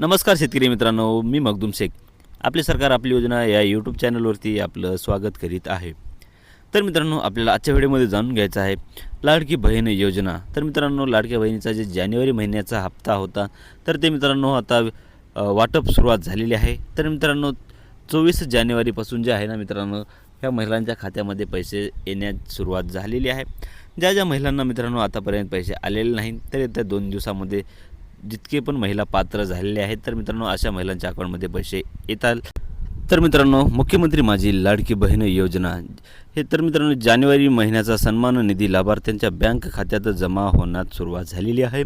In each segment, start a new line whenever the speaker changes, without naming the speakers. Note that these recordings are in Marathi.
नमस्कार शेतकरी मित्रांनो मी मखदूम शेख. आपले सरकार आपली योजना या यूट्यूब चॅनलवरती आपलं स्वागत करीत आहे. तर मित्रांनो आपल्याला आजच्या व्हिडिओमध्ये जाणून घ्यायचं आहे लाडकी बहीण योजना. तर मित्रांनो लाडक्या बहिणीचा जे जानेवारी महिन्याचा हप्ता होता तर ते मित्रांनो आता वाटप सुरुवात झालेली आहे. तर मित्रांनो चोवीस जानेवारीपासून जे आहे ना मित्रांनो ह्या महिलांच्या खात्यामध्ये पैसे येण्यास सुरुवात झालेली आहे. ज्या ज्या महिलांना मित्रांनो आतापर्यंत पैसे आलेले नाहीत तर येत्या दोन दिवसामध्ये जितके पण महिला पात्र झालेले आहेत तर मित्रांनो अशा महिलांच्या अकाउंटमध्ये पैसे येतात. तर मित्रांनो मुख्यमंत्री माझी लाडकी बहीण योजना. हे तर मित्रांनो जानेवारी महिन्याचा सन्मान निधी लाभार्थ्यांच्या बँक खात्यात जमा होण्यास सुरुवात झालेली आहे.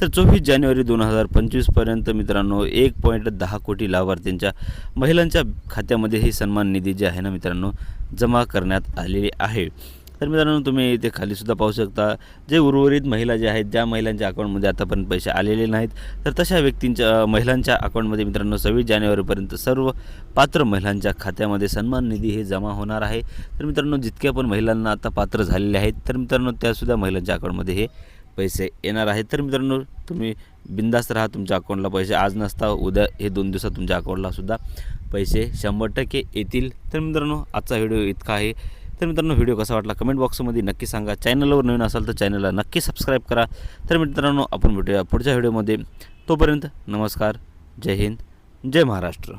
तर चोवीस जानेवारी दोन हजार पंचवीसपर्यंत मित्रांनो एक पॉईंट दहा कोटी लाभार्थ्यांच्या महिलांच्या खात्यामध्ये हे सन्मान निधी जे आहे ना मित्रांनो जमा करण्यात आलेली आहे. तर मित्रांनो तुम्ही इथे खालीसुद्धा पाहू शकता जे उर्वरित महिला जे आहेत ज्या महिलांच्या अकाउंटमध्ये आतापर्यंत पैसे आलेले नाहीत तर तशा व्यक्तींच्या महिलांच्या अकाउंटमध्ये मित्रांनो सव्वीस जानेवारीपर्यंत सर्व पात्र महिलांच्या खात्यामध्ये सन्मान निधी हे जमा होणार आहे. तर मित्रांनो जितक्या पण महिलांना आता पात्र झालेले आहेत तर मित्रांनो त्यासुद्धा महिलांच्या अकाउंटमध्ये हे पैसे येणार आहेत. तर मित्रांनो तुम्ही बिंदास्त राहा तुमच्या अकाउंटला पैसे आज नसता उद्या हे दोन दिवसात तुमच्या अकाउंटलासुद्धा पैसे शंभर टक्के येतील. तर मित्रांनो आजचा व्हिडिओ इतका आहे. तर मित्रांनो व्हिडिओ कसा वाटला कमेंट बॉक्समध्ये नक्की सांगा. चॅनलवर नवीन असाल तर चॅनलला नक्की सबस्क्राईब करा. तर मित्रांनो आपण भेटूया पुढच्या व्हिडिओमध्ये. तोपर्यंत नमस्कार. जय हिंद. जय महाराष्ट्र.